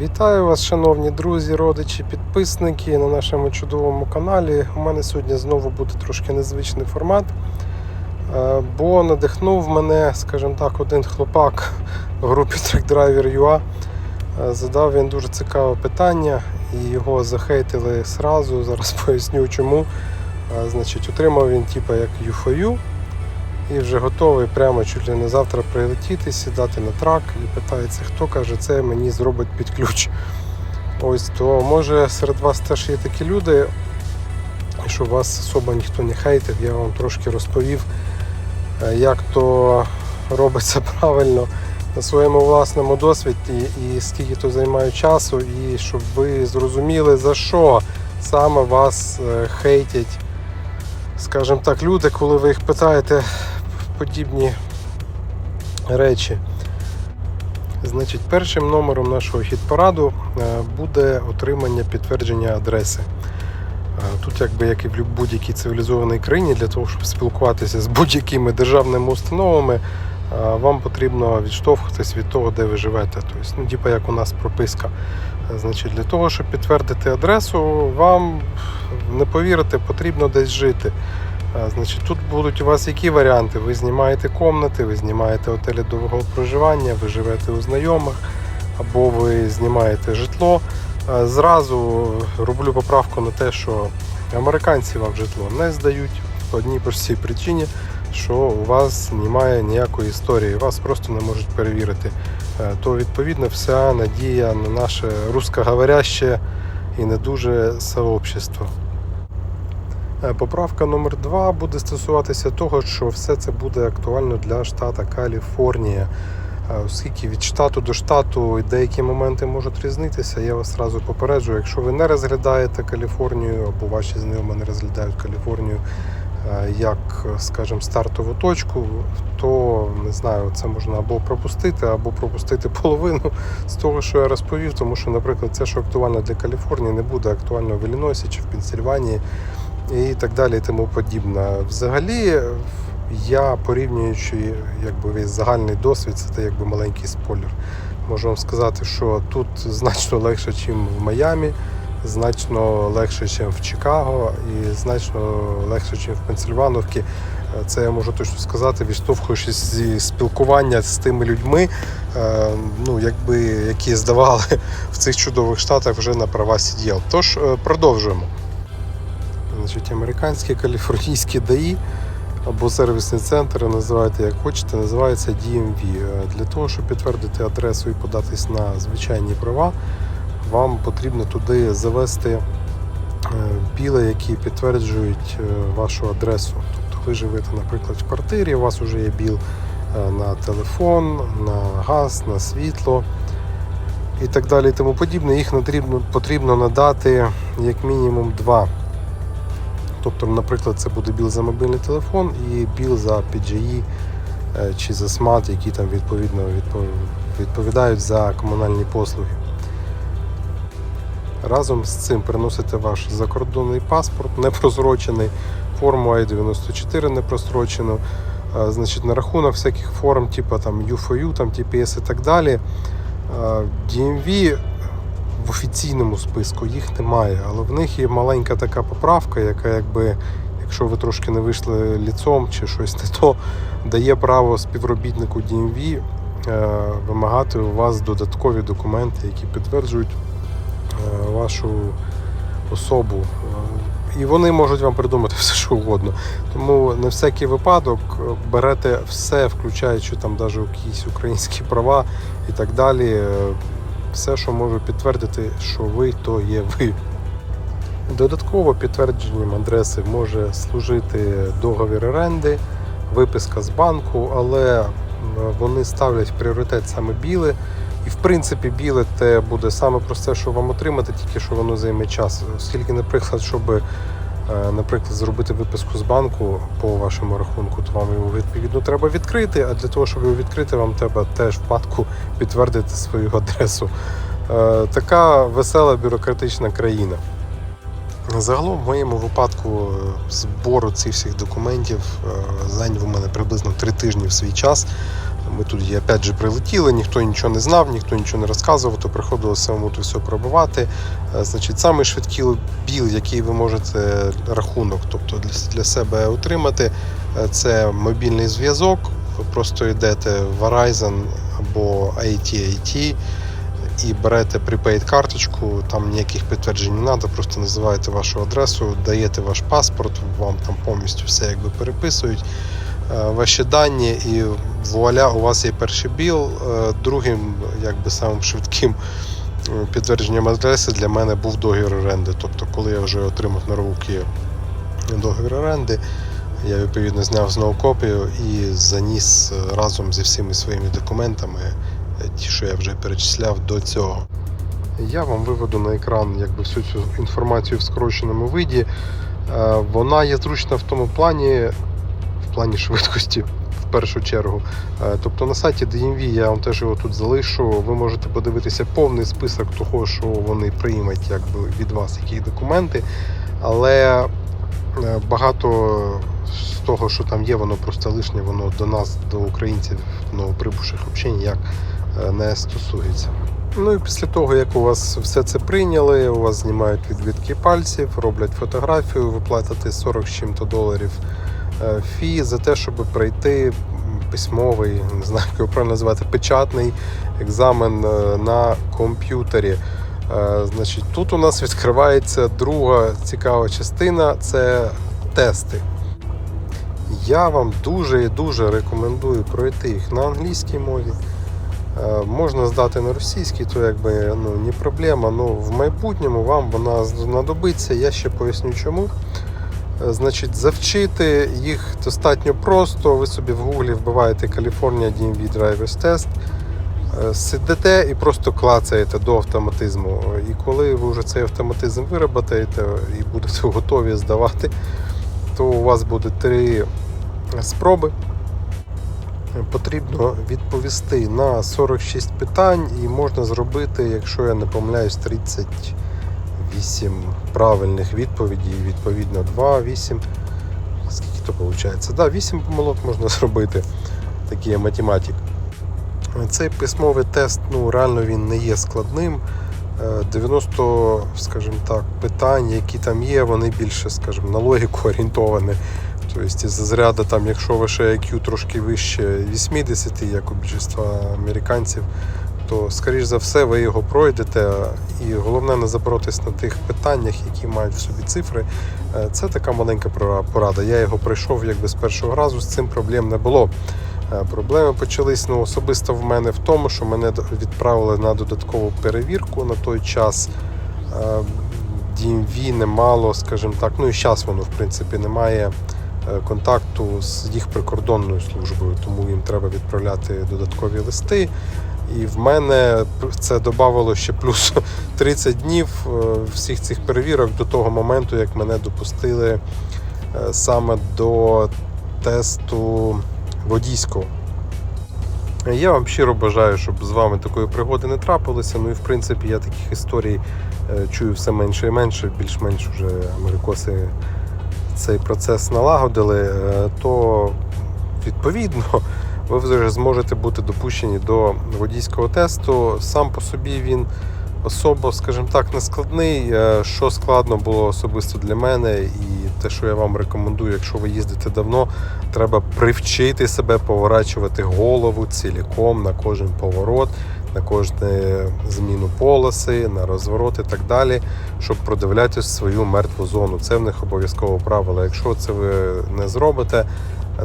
Вітаю вас, шановні друзі, родичі, підписники на нашому чудовому каналі. У мене сьогодні знову буде трошки незвичний формат, е, бо надихнув мене, скажімо так, один хлопак в групі TrackDriver.ua. Е, Задав він дуже цікаве питання і його захейтили зразу. Зараз поясню чому. Е, Значить, отримав він типу як UFOU і вже готовий прямо чуть ли не завтра прилетіти, сідати на трак. І питається, хто каже, це мені зробить під ключ. Ось то може серед вас теж є такі люди, і щоб вас особо ніхто не хейтив, я вам трошки розповів, е, як то робиться правильно на своєму власному досвіді і скільки то займає часу, і щоб ви зрозуміли за що саме вас е, хейтять, скажімо так, люди, коли ви їх питаєте подібні речі. Значить, першим номером нашого хіт-параду е, буде отримання підтвердження адреси. Е, Тут, якби як і в будь-якій цивілізованій країні, для того, щоб спілкуватися з будь-якими державними установами, е, вам потрібно відштовхуватись від того, де ви живете. Тобто, ну, типу, як у нас прописка. Значить, для того, щоб підтвердити адресу, вам не повірите, потрібно десь жити. Значить, тут будуть у вас які варіанти? Ви знімаєте комнати, ви знімаєте готелі довгого проживання, ви живете у знайомих, або ви знімаєте житло. Зразу роблю поправку на те, що американці вам житло не здають по одній простій причині, що у вас немає ніякої історії, вас просто не можуть перевірити. Е, То відповідно вся надія на наше русскоговоряще і не дуже сообщество. Е, Поправка номер 2 буде стосуватися того, що все це буде актуально для штата Каліфорнія. Е, Оскільки від штату до штату деякі моменти можуть різнитися, я вас одразу попереджу, якщо ви не розглядаєте Каліфорнію або ваші знайомі не розглядають Каліфорнію е, як, скажімо, стартову точку, то не знаю, це можна або пропустити, або пропустити половину з того, що я розповів, тому що, наприклад, це, що актуально для Каліфорнії, не буде актуально в Іллінойсі чи в Пенсільванії і так далі, і тому подібне. Взагалі, я порівнюючи якби загальний досвід, це якби маленький спойлер. Можу вам сказати, що тут значно легше, ніж в Майамі, значно легше, ніж в Чикаго, і значно легше, ніж в Пенсильвановці. Це я можу точно сказати, відштовхуючись зі спілкування з тими людьми, е, ну, якби, які здавали в цих чудових штатах вже на права сиділ. Тож е, продовжуємо. Значить, американські каліфорнійські ДАІ або сервісний центр, називайте як хочете, називається DMV. Для того, щоб підтвердити адресу і податись на звичайні права, вам потрібно туди завести е, біли, які підтверджують е, вашу адресу. Тобто ви живете, наприклад, в квартирі, у вас вже є біл е, на телефон, на газ, на світло і так далі і тому подібне. Їх потрібно надати як мінімум два. Тобто, наприклад, це буде біл за мобільний телефон і біл за PGE е, чи за смат, які там відповідно відповідають за комунальні послуги. Разом з цим приносите ваш закордонний паспорт, непросрочений, форму I-94 непросрочену. Е, Значить, на рахунок всяких форм, типу там UFOU, там TPS і так далі. е, DMV в офіційному списку їх немає, але в них є маленька така поправка, яка якби, якщо ви трошки не вийшли ліцом чи щось не то, дає право співробітнику DMV е, вимагати у вас додаткові документи, які підтверджують е, вашу особу. Е, І вони можуть вам придумати все, що угодно. Тому на всякий випадок берете все, включаючи там навіть якісь українські права і так далі. Е, все, що може підтвердити, що ви то є ви. Додатково підтвердженням адреси може служити договір оренди, виписка з банку, але вони ставлять пріоритет саме біле. І в принципі, біле те буде саме просте, що вам отримати, тільки що воно займе час. Оскільки, наприклад, щоб е, наприклад, зробити виписку з банку по вашому рахунку, то вам його відповідно треба відкрити. А для того, щоб його відкрити, вам треба теж в банку підтвердити свою адресу. Е, Така весела бюрократична країна. Загалом, в моєму випадку, е, збору цих всіх документів е, зайняв у мене приблизно три тижні в свій час. Ми тут є, опять же, прилетіли, ніхто нічого не знав, ніхто нічого не розказував, то приходилося самому то все пробивати. Е, Значить, самий швидкий біл, який ви можете рахунок, тобто для, себе отримати, е, це мобільний зв'язок. Ви просто йдете в Verizon або AT&T і берете prepaid карточку, там ніяких підтверджень не треба, просто називаєте вашу адресу, даєте ваш паспорт, вам там повністю все якби переписують ваші дані, і вуаля, у вас є перший біл. Е, Другим, якби самим швидким е, підтвердженням адреси для мене був договір оренди. Тобто, коли я вже отримав на руки договір оренди, я відповідно зняв знову копію і заніс е, разом зі всіми своїми документами, е, ті, що я вже перечисляв до цього. Я вам виведу на екран якби всю цю інформацію в скороченому виді. Е, Вона є зручна в тому плані, плані швидкості, в першу чергу. Е, Тобто на сайті DMV я вам теж його тут залишу. Ви можете подивитися повний список того, що вони приймуть якби, від вас, які документи. Але е, багато з того, що там є, воно просто лишнє, воно до нас, до українців, новоприбувших взагалі ніяк е, не стосується. Ну і після того, як у вас все це прийняли, у вас знімають відбитки пальців, роблять фотографію, ви платите 40 з чим-то доларів фі за те, щоб пройти письмовий, не знаю, як його правильно назвати, печатний екзамен е, на комп'ютері. Е, Значить, тут у нас відкривається друга цікава частина це тести. Я вам дуже і дуже рекомендую пройти їх на англійській мові. Е, Можна здати на російській, то якби ну, не проблема. Ну, в майбутньому вам вона знадобиться. Я ще поясню чому. Е, Значить, завчити їх достатньо просто. Ви собі в гуглі вбиваєте California DMV Drivers Test, е, сидите і просто клацаєте до автоматизму. І коли ви вже цей автоматизм вироботаєте і будете готові здавати, то у вас буде три спроби. Потрібно відповісти на 46 питань, і можна зробити, якщо я не помиляюсь, 38 правильних відповідей, відповідно 2, 8. Скільки то виходить? Да, 8 помилок можна зробити. Такий я математик. Цей письмовий тест ну, реально він не є складним. Е, 90, скажімо так, питань, які там є, вони більше, скажімо, на логіку орієнтовані. Тобто з заряду, там, якщо ваше IQ трошки вище 80, як у більшості американців, то, скоріш за все, ви його пройдете. І головне не запоротись на тих питаннях, які мають в собі цифри. Е, Це така маленька порада. Я його пройшов якби з першого разу, з цим проблем не було. Е, Проблеми почались ну, особисто в мене в тому, що мене відправили на додаткову перевірку на той час. Е, DMV не мало, скажімо так, ну і зараз воно в принципі немає е, контакту з їх прикордонною службою, тому їм треба відправляти додаткові листи. І в мене це додавало ще плюс 30 днів е, всіх цих перевірок до того моменту, як мене допустили е, саме до тесту водійського. Я вам щиро бажаю, щоб з вами такої пригоди не трапилося. Ну і в принципі я таких історій е, чую все менше і менше, більш-менш вже америкоси цей процес налагодили, то відповідно ви вже зможете бути допущені до водійського тесту. Сам по собі він особо, скажімо так, не складний. Е, Що складно було особисто для мене, і те, що я вам рекомендую, якщо ви їздите давно, треба привчити себе поворачувати голову ціліком на кожен поворот, на кожну зміну полоси, на розворот і так далі, щоб продивляти свою мертву зону. Це в них обов'язково правило. Якщо це ви не зробите,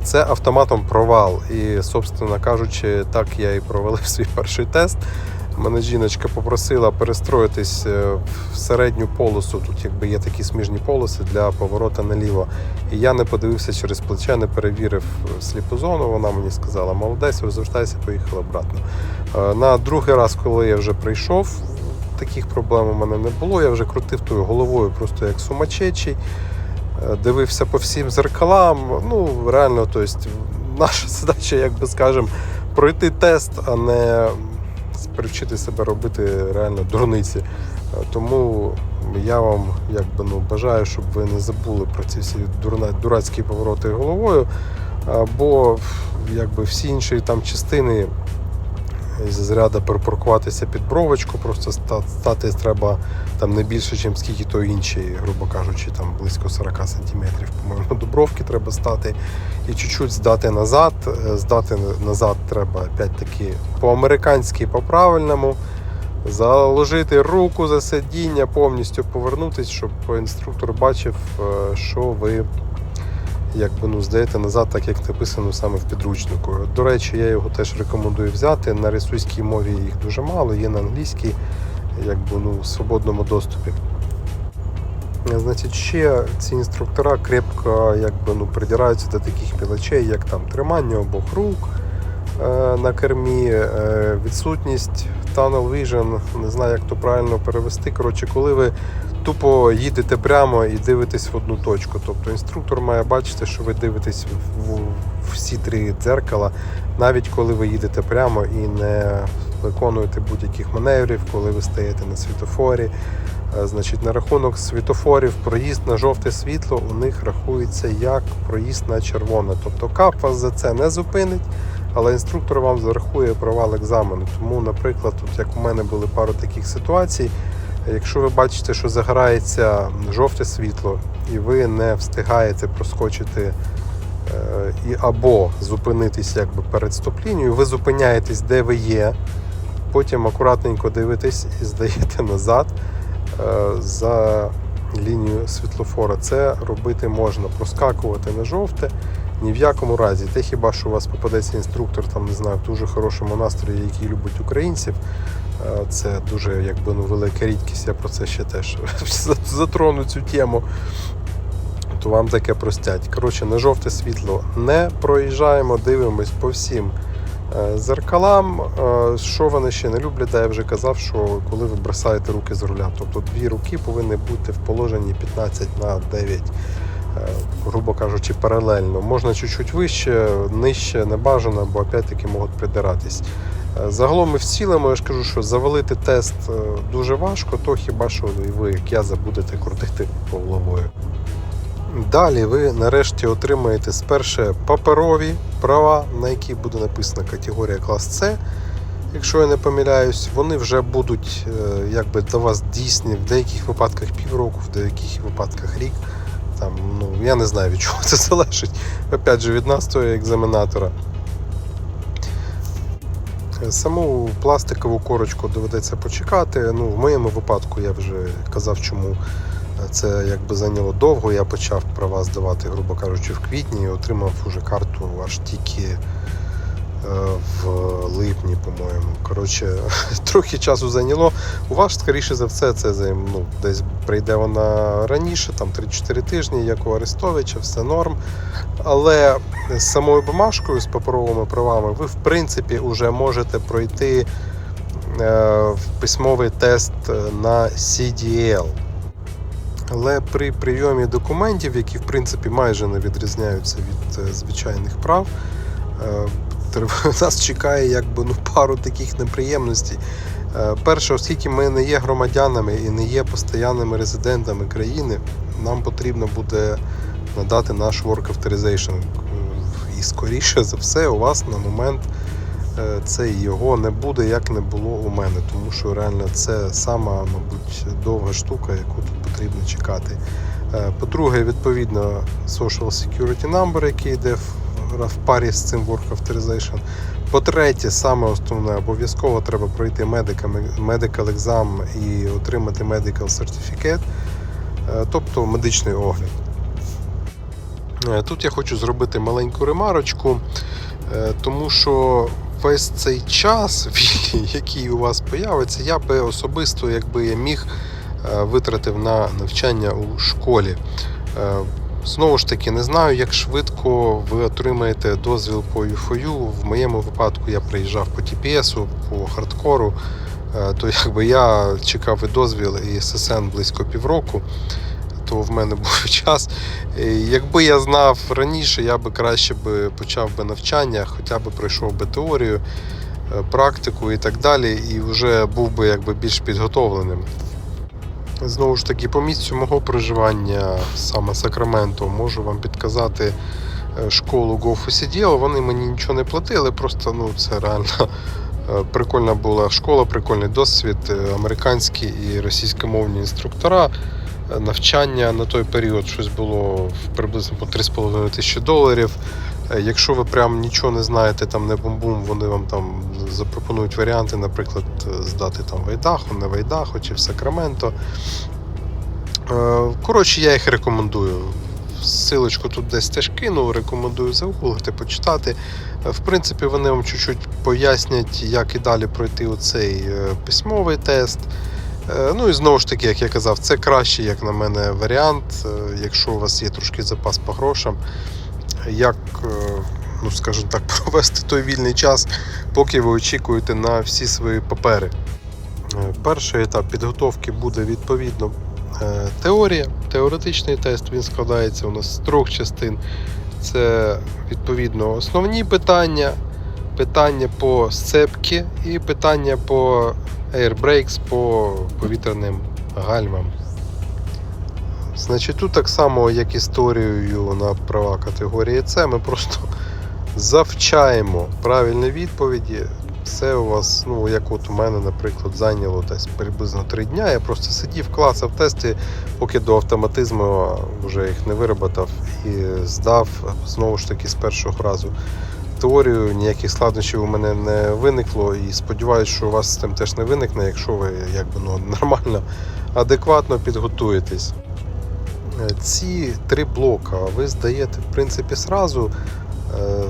це автоматом провал. І, собственно кажучи, так я і провалив свій перший тест. Мене жіночка попросила перестроїтись е, в середню полосу. Тут якби є такі сміжні полоси для поворота наліво. І я не подивився через плече, не перевірив сліпу зону. Вона мені сказала, молодець, розвертайся, поїхала обратно. Е, На другий раз, коли я вже прийшов, таких проблем у мене не було. Я вже крутив тою головою просто як сумасчечий. Дивився по всім зеркалам. Ну, реально, тобто, наша задача, як би скажемо, пройти тест, а не привчити себе робити реально дурниці. Тому я вам якби, ну, бажаю, щоб ви не забули про ці всі дурна, дурацькі повороти головою. Або якби всі інші там частини з заряду припаркуватися під бровочку, просто ста- стати треба там не більше, ніж скільки то інші, грубо кажучи, там близько 40 сантиметрів, по-моєму, до бровки треба стати і чуть-чуть здати назад. Е, Здати назад треба опять-таки по-американськи, по-правильному. Заложити руку за сидіння, повністю повернутися, щоб інструктор бачив, е, що ви якби ну здаєте назад, так як написано саме в підручнику. До речі, я його теж рекомендую взяти. На російській мові їх дуже мало, є на англійській, якби ну в свободному доступі. Значить, ще ці інструктора крепко якби, ну, придираються до таких мілочей, як там тримання обох рук е, на кермі, е, відсутність tunnel vision, не знаю, як то правильно перевести. Коротше, коли ви тупо їдете прямо і дивитесь в одну точку. Тобто інструктор має бачити, що ви дивитесь в, всі три дзеркала, навіть коли ви їдете прямо і не виконуєте будь-яких маневрів, коли ви стоїте на світофорі. Е, Значить, на рахунок світофорів, проїзд на жовте світло у них рахується як проїзд на червоне. Тобто КАП вас за це не зупинить, але інструктор вам зарахує провал екзамену. Тому, наприклад, тут як у мене були пару таких ситуацій, якщо ви бачите, що загорається жовте світло, і ви не встигаєте проскочити е, і або зупинитись якби перед стоп-лінією, ви зупиняєтесь, де ви є, потім акуратненько дивитесь і здаєте назад е, за лінію світлофора. Це робити можна. Проскакувати на жовте ні в якому разі. Те хіба що у вас попадеться інструктор, там не знаю, в дуже хорошому настрої, який любить українців. Е, Це дуже якби ну велика рідкість. Я про це ще теж затрону цю тему. То вам таке простять. Коротше, на жовте світло не проїжджаємо, дивимось по всім е, зеркалам. Е, Що вони ще не люблять, я вже казав, що коли ви бросаєте руки з руля, тобто дві руки повинні бути в положенні 15 на 9, е, грубо кажучи, паралельно. Можна чуть-чуть вище, нижче не бажано, бо опять-таки можуть придиратись. Загалом і в цілому я ж кажу, що завалити тест е, дуже важко, то хіба що і ви, як я, забудете крутити головою. Далі ви нарешті отримаєте сперше паперові права, на які буде написана категорія клас С. Якщо я не помиляюсь, вони вже будуть е, якби до вас дійсні в деяких випадках півроку, в деяких випадках рік. Там, ну, я не знаю від чого це залежить. Опять же, від настрою екзаменатора. Саму пластикову корочку доведеться почекати. Ну, в моєму випадку я вже казав, чому це якби зайняло довго. Я почав права здавати, грубо кажучи, в квітні і отримав уже карту аж тільки е, в липні, по-моєму. Коротше, трохи часу зайняло. У вас, скоріше за все, це ну, десь прийде вона раніше, там 3-4 тижні, як у Арестовича, все норм. Але з самою бумажкою, з паперовими правами, ви в принципі вже можете пройти е, письмовий тест на CDL. Але при прийомі документів, які в принципі майже не відрізняються від е, звичайних прав, е, нас чекає якби ну пару таких неприємностей. Е, Перше, оскільки ми не є громадянами і не є постоянними резидентами країни, нам потрібно буде надати наш Work Authorization. Е, І скоріше за все, у вас на момент е, це його не буде, як не було у мене, тому що реально це сама, мабуть, довга штука, яку тут потрібно чекати. По-друге, відповідно, Social Security Number, який йде в парі з цим Work Authorization. По-третє, саме основне, обов'язково треба пройти medical exam і отримати certificate, е, тобто медичний огляд. Е, Тут я хочу зробити маленьку ремарочку, е, тому що весь цей час, який у вас появиться, я би особисто, якби я міг, е, витратив на навчання у школі. Знову ж таки, не знаю, як швидко ви отримаєте дозвіл по UFOU. В моєму випадку я приїжджав по TPS, по хардкору. Е, То якби я чекав і дозвіл і ССН близько півроку, то в мене був час. Якби я знав раніше, я би краще би почав би навчання, хоча б пройшов би теорію, е, практику і так далі, і вже був би якби більш підготовленим. Знову ж таки, по місцю мого проживання, саме Сакраменто, можу вам підказати е, школу GoFusiDL, вони мені нічого не платили, просто ну, це реально е, прикольна була школа, прикольний досвід, е, американські і російськомовні інструктора. Навчання на той період щось було приблизно по 3,5 тисячі доларів. Е, Якщо ви прям нічого не знаєте, там не бум-бум, вони вам там запропонують варіанти, наприклад, е, здати там в не в Айдахо чи в Сакраменто. Е, Коротше, я їх рекомендую. Силочку тут десь теж кину, рекомендую загуглити, почитати. В принципі, вони вам чуть-чуть пояснять, як і далі пройти оцей письмовий тест. Ну і знову ж таки, як я казав, це кращий, як на мене, варіант, якщо у вас є трошки запас по грошам, як, е, ну скажімо так, провести той вільний час, поки ви очікуєте на всі свої папери. Е, Перший етап підготовки буде відповідно е, теорія. Теоретичний тест він складається у нас з трьох частин. Це відповідно основні питання, питання по сцепки і питання по airbrakes, по повітряним гальмам. Значить, тут так само, як історією на права категорії С, ми просто завчаємо правильні відповіді. Це у вас, ну як от у мене, наприклад, зайняло десь приблизно три дня. Я просто сидів, клацав тести, поки до автоматизму вже їх не вироботав і здав знову ж таки з першого разу. Теорію ніяких складнощів у мене не виникло, і сподіваюся, що у вас з цим теж не виникне, якщо ви якби ну, нормально, адекватно підготуєтесь. Ці три блока ви здаєте в принципі сразу. Е,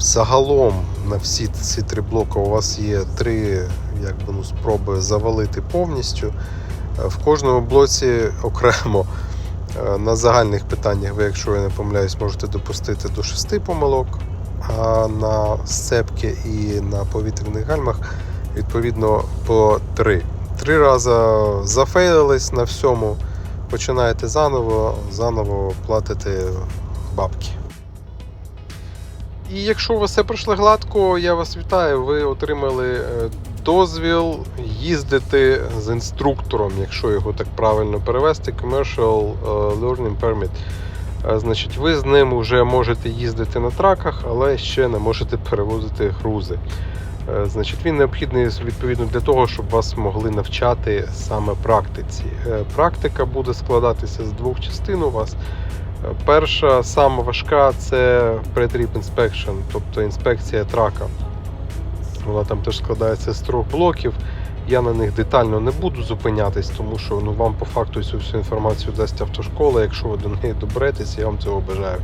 Загалом на всі ці три блоки у вас є три якби, ну, спроби завалити повністю. Е, В кожному блоці окремо е, на загальних питаннях ви, якщо я не помиляюсь, можете допустити до шести помилок, а на сцепки і на повітряних гальмах відповідно по три. Три рази зафейлились на всьому, починаєте заново, заново платите бабки. І якщо у вас все пройшло гладко, я вас вітаю. Ви отримали е, дозвіл їздити з інструктором, якщо його так правильно перевести, Commercial е, Learning Permit. Е, Значить, ви з ним вже можете їздити на траках, але ще не можете перевозити грузи. Е, Значить, він необхідний відповідно для того, щоб вас могли навчати саме практиці. Е, Практика буде складатися з двох частин у вас. Е, Перша, сама важка, це pre-trip inspection, тобто інспекція трака. Вона там теж складається з трьох блоків. Я на них детально не буду зупинятись, тому що ну, вам по факту цю всю інформацію дасть автошкола. Якщо ви до неї доберетесь, я вам цього бажаю.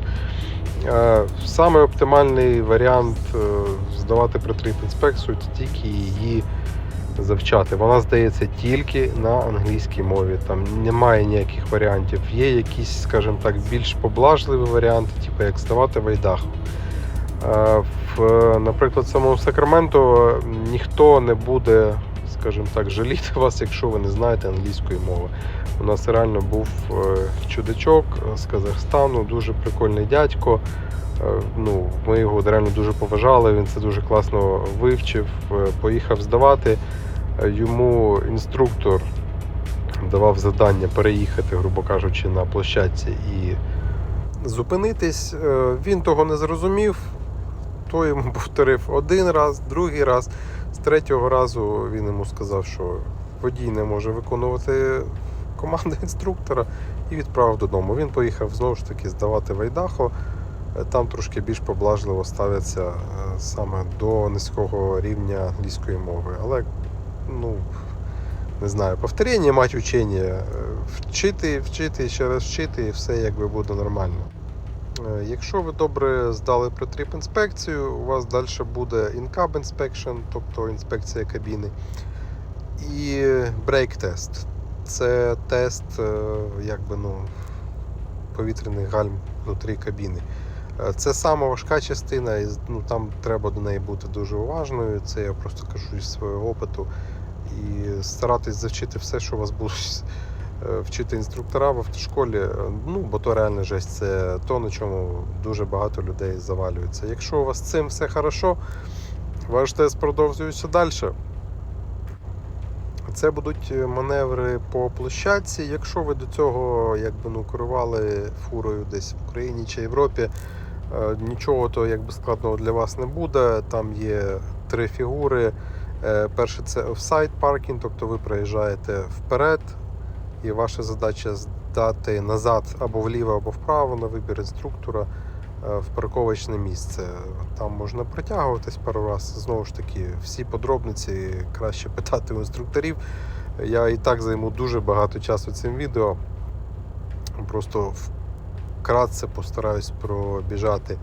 Е, Саме оптимальний варіант е, здавати pre-trip інспекцію це тільки її завчати. Вона здається тільки на англійській мові. Там немає ніяких варіантів. Є якісь, скажімо так, більш поблажливі варіанти, типу як здавати вайдаху. Е, В, наприклад, в самому Сакраменто ніхто не буде, скажімо так, жаліти вас, якщо ви не знаєте англійської мови. У нас реально був е, чудачок з Казахстану, дуже прикольний дядько. Е, Ну, ми його реально дуже поважали, він це дуже класно вивчив, е, поїхав здавати. Е, Йому інструктор давав завдання переїхати, грубо кажучи, на площадці і зупинитись. Е, Він того не зрозумів, то йому повторив один раз, другий раз. З третього разу він йому сказав, що водій не може виконувати команди інструктора і відправив додому. Він поїхав знову ж таки здавати Вайдахо. Там трошки більш поблажливо ставляться е, саме до низького рівня англійської мови. Але ну, не знаю, повторення мать учення. Е, Вчити, вчити, ще раз вчити, і все якби буде нормально. Е, Якщо ви добре здали притріп інспекцію, у вас далі буде in-cab inspection, тобто інспекція кабіни, і брейк-тест. Це тест е, якби, ну, повітряних гальм внутрі кабіни. Е, Це сама важка частина, і ну, там треба до неї бути дуже уважною. Це я просто кажу із свого опиту. І старатись завчити все, що у вас будуть е, вчити інструктора в автошколі. е, Ну, бо то реально жесть, це то, на чому дуже багато людей завалюється. Якщо у вас з цим все хорошо, ваш тест продовжується далі. Це будуть е, маневри по площадці. Якщо ви до цього якби, ну, керували фурою десь в Україні чи Європі, Е, Нічого то якби складного для вас не буде. Там є три фігури. Е, Перше це офсайд паркінг, тобто ви проїжджаєте вперед, і ваша задача здати назад або вліво, або вправо на вибір інструктора е, в парковочне місце. Там можна протягуватись пару разів. Знову ж таки, всі подробниці краще питати у інструкторів. Я і так займу дуже багато часу цим відео. Просто вкратце постараюсь пробіжати.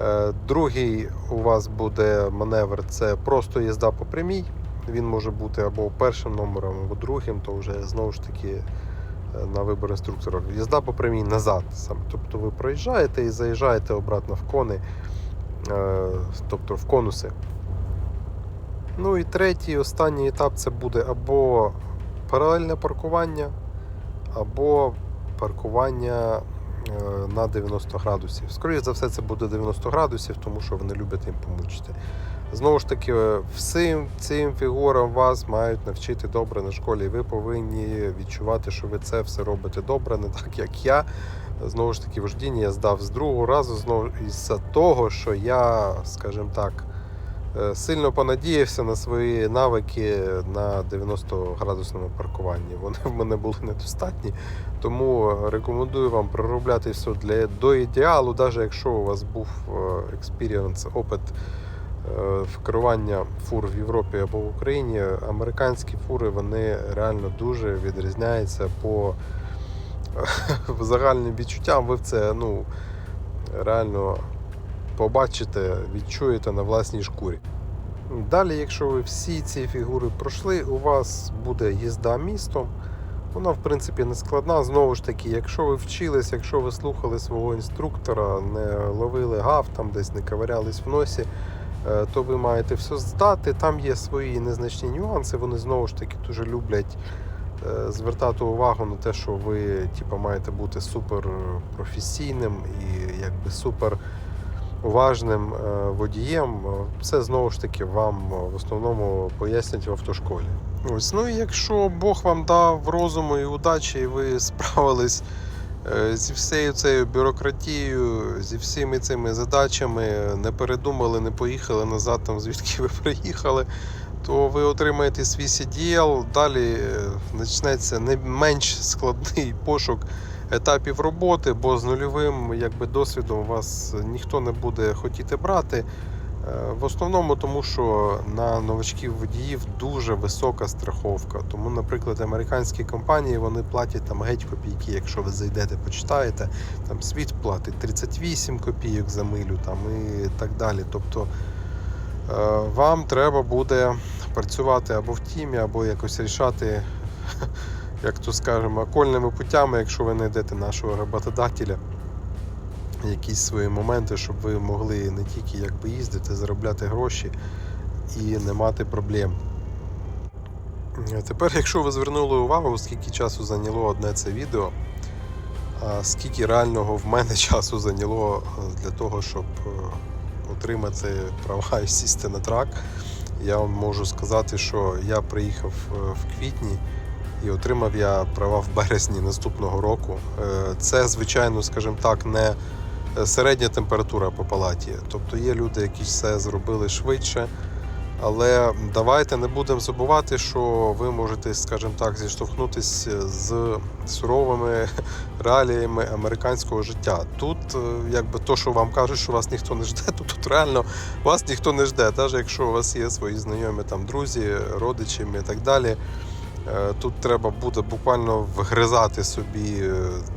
Е, Другий у вас буде маневр це просто їзда по прямій. Він може бути або першим номером, або другим, то вже знову ж таки е, на вибір інструктора. Їзда по прямій назад. Саме. Тобто ви проїжджаєте і заїжджаєте обратно в кони, е, тобто в конуси. Ну і третій, останній етап це буде або паралельне паркування, або паркування е, на 90 градусів. Скоріше за все, це буде 90 градусів, тому що вони люблять їм помучити. Знову ж таки, е, всім цим фігурам вас мають навчити добре на школі. Ви повинні відчувати, що ви це все робите добре, не так як я. Знову ж таки, вождіння я здав з другого разу, знову із-за того, що я, скажімо так, е, сильно понадіявся на свої навики на 90-градусному паркуванні. Вони в мене були недостатні. Тому рекомендую вам проробляти все для, до ідеалу, навіть якщо у вас був експіріенс, опит керування фур в Європі або в Україні. Американські фури вони реально дуже відрізняються по загальним відчуттям. Ви в це ну, реально побачите, відчуєте на власній шкурі. Далі, якщо ви всі ці фігури пройшли, у вас буде їзда містом. Вона, в принципі, не складна. Знову ж таки, якщо ви вчились, якщо ви слухали свого інструктора, не ловили гав, там десь не ковирялись в носі, е, то ви маєте все здати. Там є свої незначні нюанси. Вони знову ж таки дуже люблять е, звертати увагу на те, що ви типу, маєте бути супер професійним і якби супер уважним е, водієм. Це знову ж таки вам е, в основному пояснять в автошколі. Ось, ну і якщо Бог вам дав розуму і удачі, і ви справились е, зі всією цією бюрократією, зі всіми цими задачами, не передумали, не поїхали назад, там звідки ви приїхали, то ви отримаєте свій CDL. Далі е, почнеться не менш складний пошук етапів роботи, бо з нульовим якби, досвідом вас ніхто не буде хотіти брати. Е, В основному тому, що на новачків водіїв дуже висока страховка. Тому, наприклад, американські компанії вони платять там геть копійки. Якщо ви зайдете, почитаєте, там світ платить 38 копійок за милю там, і так далі. Тобто е, вам треба буде працювати або в тімі, або якось рішати, як то скажемо, окольними путями, якщо ви знайдете нашого роботодателя якісь свої моменти, щоб ви могли не тільки якби їздити, заробляти гроші і не мати проблем. Тепер, якщо ви звернули увагу, скільки часу зайняло одне це відео, а скільки реального в мене часу зайняло е, для того, щоб е, отримати права і сісти на трак, я вам можу сказати, що я приїхав е, в квітні і отримав я права в березні наступного року. Це, звичайно, скажімо так, не середня температура по палаті. Тобто є люди, які все зробили швидше. Але давайте не будемо забувати, що ви можете, скажімо так, зіштовхнутися з суровими реаліями американського життя. Тут, е, якби то, що вам кажуть, що вас ніхто не жде, то тут реально вас ніхто не жде, навіть якщо у вас є свої знайомі там друзі, родичі і так далі. Е, Тут треба буде буквально вгризати собі, е,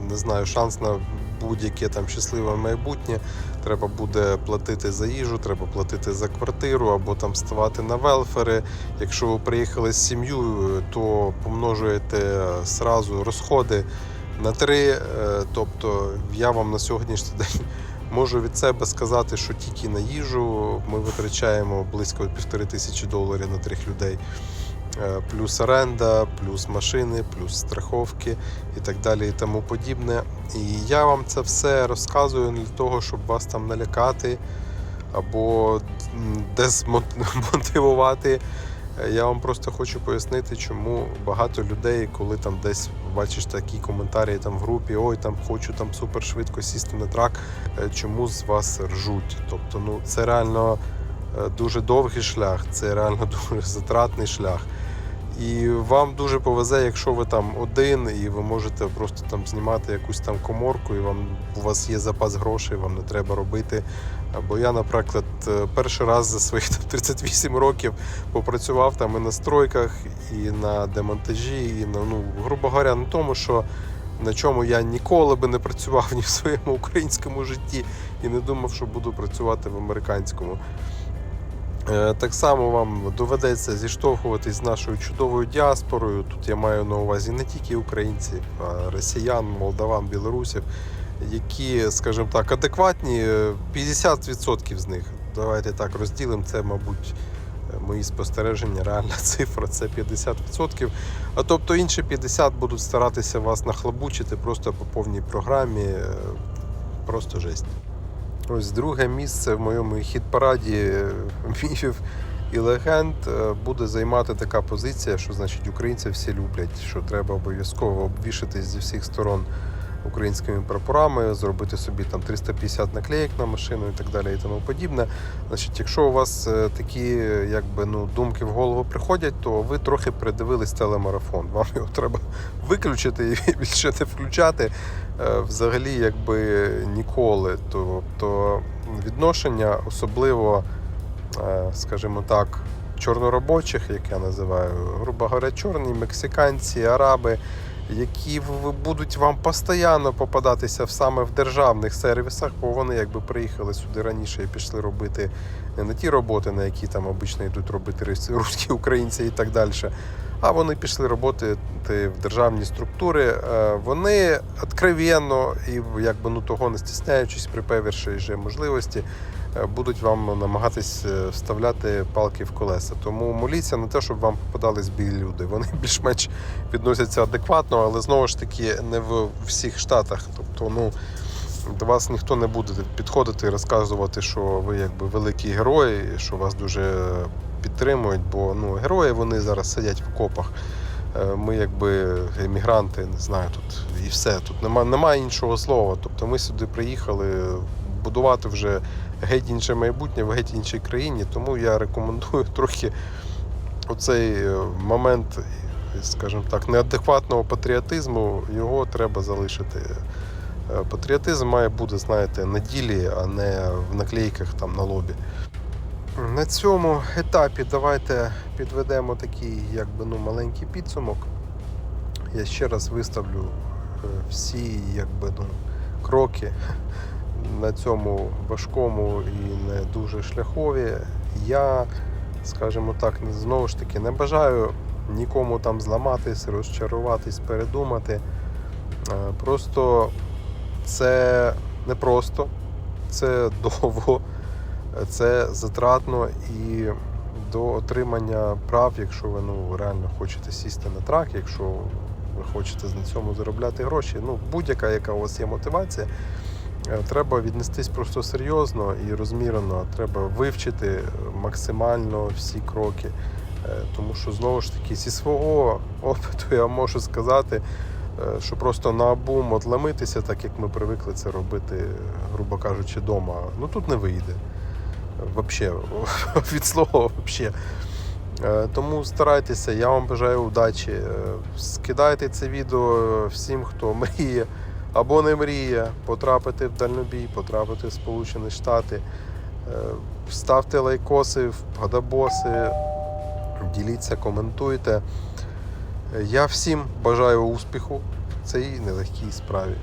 не знаю, шанс на будь-яке там щасливе майбутнє. Треба буде платити за їжу, треба платити за квартиру або там ставати на велфери. Якщо ви приїхали з сім'єю, то помножуєте сразу розходи на три. Е, Тобто я вам на сьогоднішній день можу від себе сказати, що тільки на їжу ми витрачаємо близько півтори тисячі доларів на трьох людей. Е, Плюс оренда, плюс машини, плюс страховки і так далі, і тому подібне. І я вам це все розказую для того, щоб вас там налякати або дезмотивувати. Я вам просто хочу пояснити, чому багато людей, коли там десь бачиш такі коментарі там в групі, ой, там хочу там супер швидко сісти на трак, е, чому з вас ржуть. Тобто, ну це реально дуже довгий шлях, це реально дуже затратний шлях. І вам дуже повезе, якщо ви там один, і ви можете просто там знімати якусь там коморку, і вам у вас є запас грошей, вам не треба робити. Бо я, наприклад, е, перший раз за свої там, 38 років попрацював там і на стройках, і на демонтажі, і на ну, грубо говоря, на тому, що на чому я ніколи би не працював ні в своєму українському житті і не думав, що буду працювати в американському. Е, Так само вам доведеться зіштовхуватись з нашою чудовою діаспорою. Тут я маю на увазі не тільки українців, а росіян, молдаван, білорусів, які, скажімо так, адекватні. е, 50% з них. Давайте так розділимо. Це, мабуть, мої спостереження, реальна цифра це 50%. А тобто інші 50 будуть старатися вас нахлобучити просто по повній програмі. е, Просто жесть. Ось друге місце в моєму хіт-параді міфів і легенд. Е, буде займати така позиція, що значить українці всі люблять, що треба обов'язково обвішатись зі всіх сторон українськими прапорами, зробити собі там 350 наклеїк на машину і так далі і тому подібне. Значить, якщо у вас е, такі якби, ну, думки в голову приходять, то ви трохи передивились телемарафон. Вам його треба виключити і більше не включати е, взагалі якби ніколи. Тобто відношення, особливо, е, скажімо так, чорноробочих, як я називаю, грубо говоря, чорні, мексиканці, араби, які будуть вам постійно попадатися саме в державних сервісах, бо вони якби приїхали сюди раніше і пішли робити не на ті роботи, на які там обично йдуть робити русські українці і так далі. А вони пішли роботи в державні структури. Е, Вони откровенно і якби ну того не стісняючись при першій же можливості, будуть вам намагатись е, вставляти палки в колеса. Тому моліться на те, щоб вам попадались білі люди. Вони більш-менш відносяться адекватно, але знову ж таки не в всіх штатах. Тобто, ну. До вас ніхто не буде підходити і розказувати, що ви якби великі герої, що вас дуже підтримують, бо ну, герої вони зараз сидять в окопах. Е, Ми якби емігранти, не знаю, тут і все. Тут немає, немає іншого слова. Тобто ми сюди приїхали будувати вже геть інше майбутнє в геть іншій країні. Тому я рекомендую трохи оцей е, момент, скажімо так, неадекватного патріотизму, його треба залишити. Е, Патріотизм має бути, знаєте, на ділі, а не в наклейках там на лобі. На цьому етапі давайте підведемо такий якби, ну, маленький підсумок. Я ще раз виставлю е, всі якби, ну, кроки на цьому важкому і не дуже шляхові. Я, скажімо так, знову ж таки не бажаю нікому там зламатись, розчаруватись, передумати. Е, Просто це непросто, це довго, це затратно і до отримання прав, якщо ви ну, реально хочете сісти на трак, якщо ви хочете на цьому заробляти гроші, ну будь-яка, яка у вас є мотивація, треба віднестись просто серйозно і розмірено. Треба вивчити максимально всі кроки. Е, Тому що знову ж таки зі свого опиту я можу сказати, е, що просто на обум отломитися, так як ми привикли це робити, е, грубо кажучи, вдома, ну тут не вийде. Вообще, від слова вообще. Е, Тому старайтеся, я вам бажаю удачі. Е, Скидайте це відео всім, хто мріє або не мріє потрапити в дальнобій, потрапити в Сполучені Штати. Е, Ставте лайкоси, вподобоси, діліться, коментуйте. Е, Я всім бажаю успіху в цій нелегкій справі.